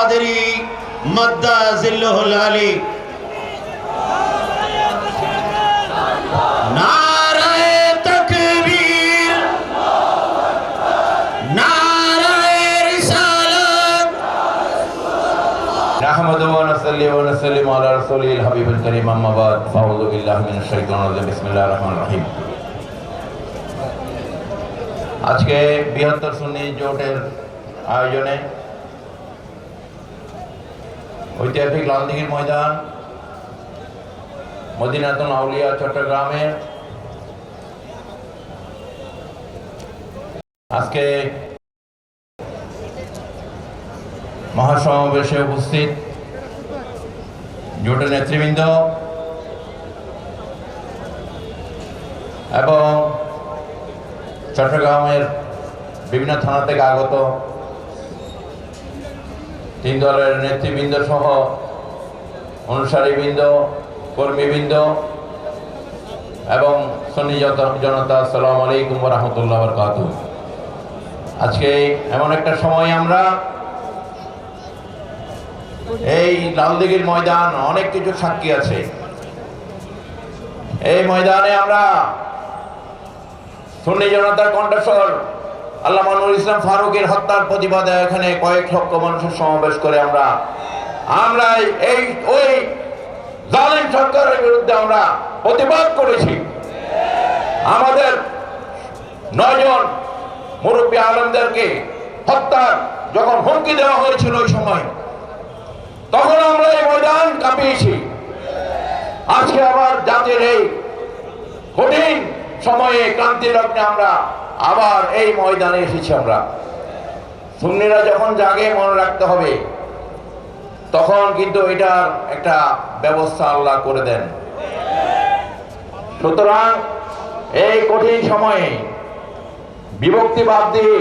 কাদেরি মদ্দা জিল্লুল আলী নারায়ে তাকবীর নারায়ে রিসালাত نحمد ونصلي ونسلم على رسوله الحبيب الكريم أما بعد فأعوذ بالله من الشيطان الرجيم بسم الله الرحمن الرحيم আজকে বৃহত্তর সুন্নি জোটের আয়োজনে ঐতিহাসিক লালদিঘির ময়দান, মদিনাতুল আউলিয়া, চট্টগ্রামের। আজকে মহাসমাবেশে উপস্থিত জোটের নেতৃবৃন্দ এবং চট্টগ্রামের বিভিন্ন থানা থেকে আগত তিন দলের নেতৃবৃন্দ সহ অনুসারীবৃন্দ, কর্মীবৃন্দ এবং সন্নি জন- জনতা সালাম আলাইকুম রহমতুল্লাহ বরকাত আজকে এমন একটা সময় আমরা এই লালদিঘির ময়দান, অনেক কিছু সাক্ষী আছে। এই ময়দানে আমরা সুন্নি জনতার কণ্ঠস্বর আল্লাহ মানুল ইসলাম ফারুকের হত্যার প্রতিবাদে এখানে কয়েক লক্ষ মানুষের সমাবেশ করে আমরা আমরা এই ওই জালেম সরকারের বিরুদ্ধে আমরা প্রতিবাদ করেছি। আমাদের নয়জন মুরব্বী আলমদেরকে হত্যার যখন হুমকি দেওয়া হয়েছিল ওই সময়, তখন আমরা এই ময়দান কাঁপিয়েছি। আজকে আবার জাতির এই কঠিন সময়ে ক্রান্তি লগ্নে আমরা আবার এই ময়দানে এসেছি আমরা। সুন্নিরা যখন জাগে, মনে রাখতে হবে, তখন কিন্তু এটার একটা ব্যবস্থা আল্লাহ করে দেন। সুতরাং এই কঠিন সময়ে বিভক্তিবাদ দিয়ে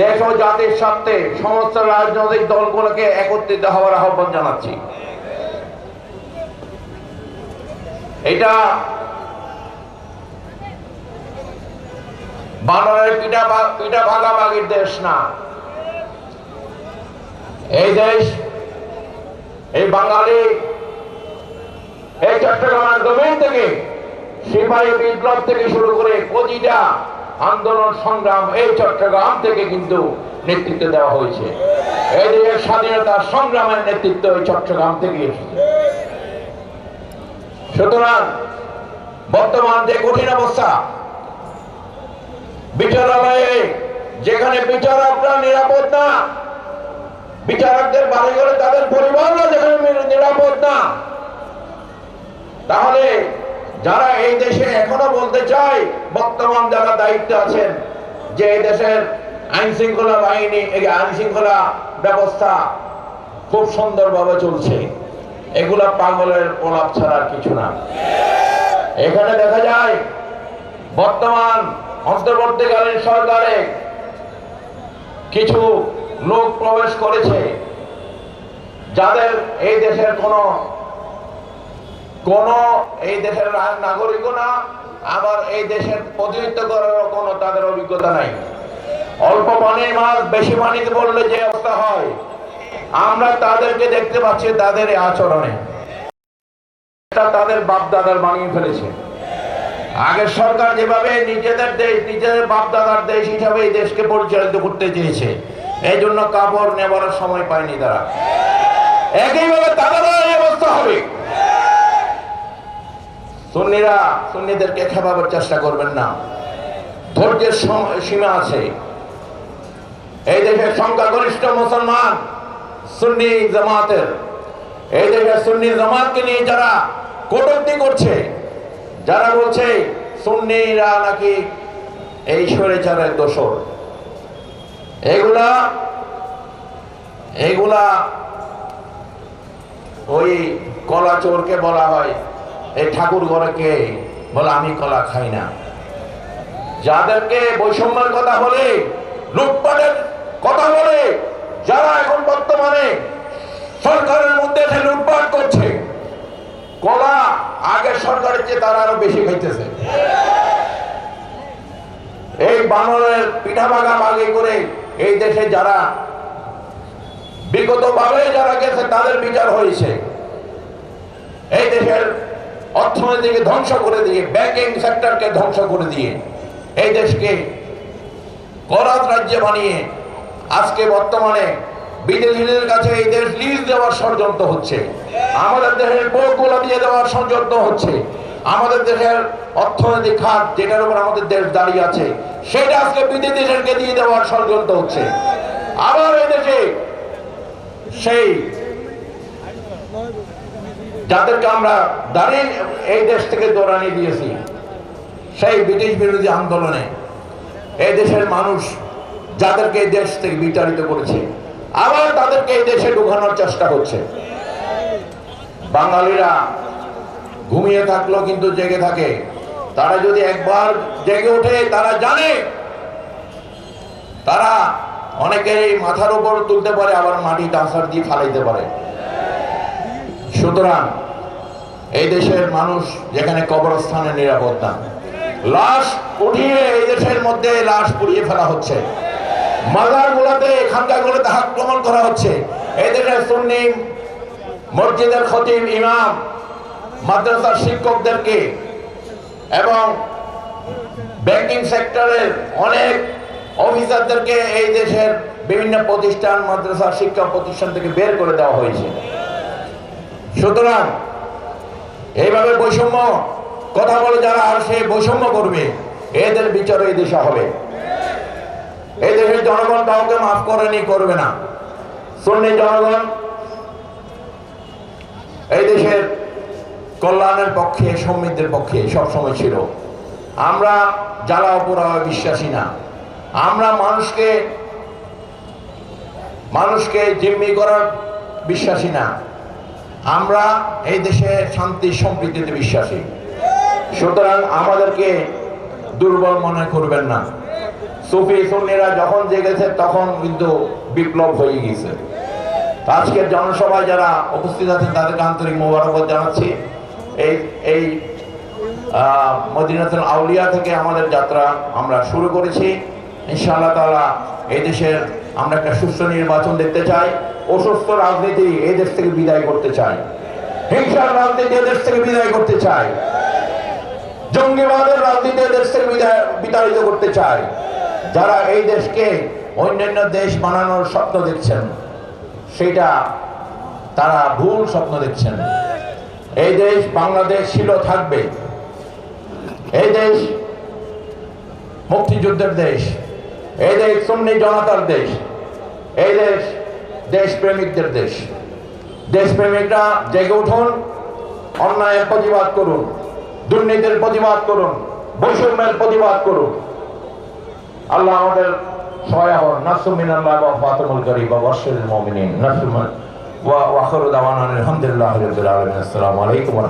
দেশ ও জাতির স্বার্থে সমস্ত রাজনৈতিক দলগুলোকে একত্রিত হওয়ার আহ্বান জানাচ্ছি। এটা বানরের পিঠা পিঠা ভাগাভাগির দেশ না। এই দেশ, এই বাঙালি, এই চট্টগ্রামের জমিন থেকে, সিপাহী বিপ্লব থেকে শুরু করে প্রতিটা আন্দোলন সংগ্রাম এই চট্টগ্রাম থেকে কিন্তু নেতৃত্ব দেওয়া হয়েছে। এই দেশের স্বাধীনতা সংগ্রামের নেতৃত্ব এই চট্টগ্রাম থেকে এসেছে। সুতরাং বর্তমান যে কঠিন অবস্থা বিচারালয়ে, যেখানে বিচারকরা নিরাপদ না, বিচারকদের বাড়ি ঘরে তাদের পরিবাররা যেখানে নিরাপদ না। তাহলে যারা এই দেশে এখনও বলতে চায়, বর্তমান যারা দায়িত্ব আছেন, যে এই দেশের আইন শৃঙ্খলা বাহিনী, এই আইন শৃঙ্খলা ব্যবস্থা খুব সুন্দরভাবে চলছে, এগুলা পাগলের প্রলাপ ছাড়া কিছু না। এখানে দেখা যায়, বর্তমান অন্তর্বর্তীকালীন সরকারে কিছু লোক প্রবেশ করেছে যাদের এই দেশের কোনো, কোন এই দেশের নাগরিকও না, আবার এই দেশের প্রতিনিধিত্ব করার কোনো তাদের অভিজ্ঞতা নাই। অল্প পানির মাছ, বেশি পানিতে পড়লে যে অবস্থা হয়। আমরা তাদেরকে দেখতে পাচ্ছি তাদের আচরণে। তাদের বাপ দাদার বানিয়ে ফেলেছে। আগের সরকার যেভাবে নিজেদের দেশ, নিজেদের বাপ দাদার দেশ হিসাবে এই দেশকে পরিচালিত করতে চেয়েছে, এই জন্য কাপড় নেবার সময় পায়নি তারা। একইভাবে তাদেরও এই অবস্থা হবে। সুন্নিরা, সুন্নিদেরকে খেপাবার চেষ্টা করবেন না। ধৈর্যের সীমা আছে। এই দেশের সংখ্যাগরিষ্ঠ মুসলমান সুন্নি জামাতের। এই দেশের সুন্নি জামাতকে নিয়ে যারা কটূক্তি করছে যারা বলছে সুন্নিরা নাকি এই স্বৈরাচারের দোষর এগুলা এগুলা ওই কলা চোরকে বলা হয়, এই ঠাকুর ঘরকে বলে, আমি কলা খাই না। যাদেরকে বৈষম্যের কথা বলে, লুটপাটের কথা বলে, যারা এখন বর্তমানে সরকারের মধ্যে এসে লুটপাট করছে, কলা আগের সরকারের চেয়ে তারা আরও বেশি খাইতেছে। এই বানরের পিঠা ভাগা ভাগে করে এই দেশে যারা, বিগত ভাবে যারা গেছে, তাদের বিচার হয়েছে। এই দেশের অর্থনীতিকে ধ্বংস করে দিয়ে ব্যাংকিং সেক্টরকে ধ্বংস করে দিয়ে, এই দেশকে করাত রাজ্যে বানিয়ে, আজকে বর্তমানে বিদেশিদের কাছে এই দেশ লিজ দেওয়ার ষড়যন্ত্র হচ্ছে। আমাদের দেশের বোর্ডগুলো দিয়ে দেওয়ার ষড়যন্ত্র হচ্ছে। আমাদের দেশের অর্থনৈতিক খাত যেটার উপর আমাদের দেশ দাঁড়িয়ে আছে, সেটা আজকে বিদেশি দেশকে দিয়ে দেওয়ার ষড়যন্ত্র হচ্ছে। আবার এই দেশে সেই যাদেরকে আমরা দাঁড়িয়ে এই দেশ থেকে দৌড়ানি দিয়েছি, সেই ব্রিটিশ বিরোধী আন্দোলনে এই দেশের মানুষ যাদেরকে এই দেশ থেকে বিতাড়িত করেছে আবার তাদেরকে এই দেশে ঢুকানোর চেষ্টা হচ্ছে বাঙালিরা ঘুমিয়ে থাকলেও কিন্তু জেগে থাকে। তারা যদি একবার জেগে ওঠে, তারা জানে। তারা অনেকের মাথার উপর তুলতে পারে, আবার মাটি টাসার দিয়ে ফালাইতে পারে। সুতরাং এই দেশের মানুষ যেখানে কবরস্থানে নিরাপদ না লাশ উঠিয়ে এই দেশের মধ্যে লাশ পুড়িয়ে ফেলা হচ্ছে। মাজার গুলাতে খানকা গুলোতে আক্রমণ করা হচ্ছে। এই দেশের সুন্নি মসজিদের খতিব ইমাম, মাদ্রাসার শিক্ষকদেরকে এবং ব্যাংকিং সেক্টরের অনেক অফিসারদেরকে এই দেশের বিভিন্ন প্রতিষ্ঠান মাদ্রাসা শিক্ষা প্রতিষ্ঠান থেকে বের করে দেওয়া হয়েছে। সুতরাং এইভাবে বৈষম্য, কথা বলে যারা আর সে বৈষম্য করবে, এদের বিচার এই দেশে হবে। এই দেশের জনগণ কাউকে মাফ করেনি করবে না। সুন্নি জনগণ, এই দেশের কল্যাণের পক্ষে, সমৃদ্ধের পক্ষে সবসময় ছিল। আমরা জ্বালা পোড়াওয়া বিশ্বাসী না, আমরা মানুষকে মানুষকে জিম্মি করার বিশ্বাসী না, আমরা এই দেশে শান্তি, সম্প্রীতিতে বিশ্বাসী। সুতরাং আমাদেরকে দুর্বল মনে করবেন না। সুফি সুন্নিরা যখন জেগেছে, তখন কিন্তু বিপ্লব হয়ে গেছে। আজকের জনসভায় যারা উপস্থিত আছেন, তাদেরকে আন্তরিক মোবারকবাদ জানাচ্ছি। এই এই মদিনাতুল আউলিয়া থেকে আমাদের যাত্রা আমরা শুরু করেছি। ইনশাআল্লাহ তাআলা এই দেশের আমরা একটা সুস্থ নির্বাচন দেখতে চাই অসুস্থ রাজনীতি এই দেশ থেকে বিদায় করতে চাই। হিংসার রাজনীতি এদেশ থেকে বিদায় করতে চাই। জঙ্গিবাদের রাজনীতি এদেশ থেকে বিদায়, বিতাড়িত করতে চাই। যারা এই দেশকে অন্যান্য দেশ বানানোর স্বপ্ন দেখছেন, সেটা তারা ভুল স্বপ্ন দেখছেন। এই দেশ বাংলাদেশ ছিল, থাকবে। এই দেশ মুক্তিযুদ্ধের দেশ। এই দেশ সুন্নি জনতার দেশ। এই দেশ দেশপ্রেমিকদের দেশ। দেশপ্রেমিকরা জেগে উঠুন, অন্যায়ের প্রতিবাদ করুন, দুর্নীতির প্রতিবাদ করুন, বৈষম্যের প্রতিবাদ করুন। আল্লাহ আমাদের সহায় হন নাসুমিন আল্লাহ ওয়া ফাতিমুল করিম ওয়া বাশশিরিল মুমিনিন নাসুমান ওয়া ওয়া আখিরু দাওয়ানা আলহামদুলিল্লাহি রাব্বিল আলামিন। আসসালামু আলাইকুম ওয়া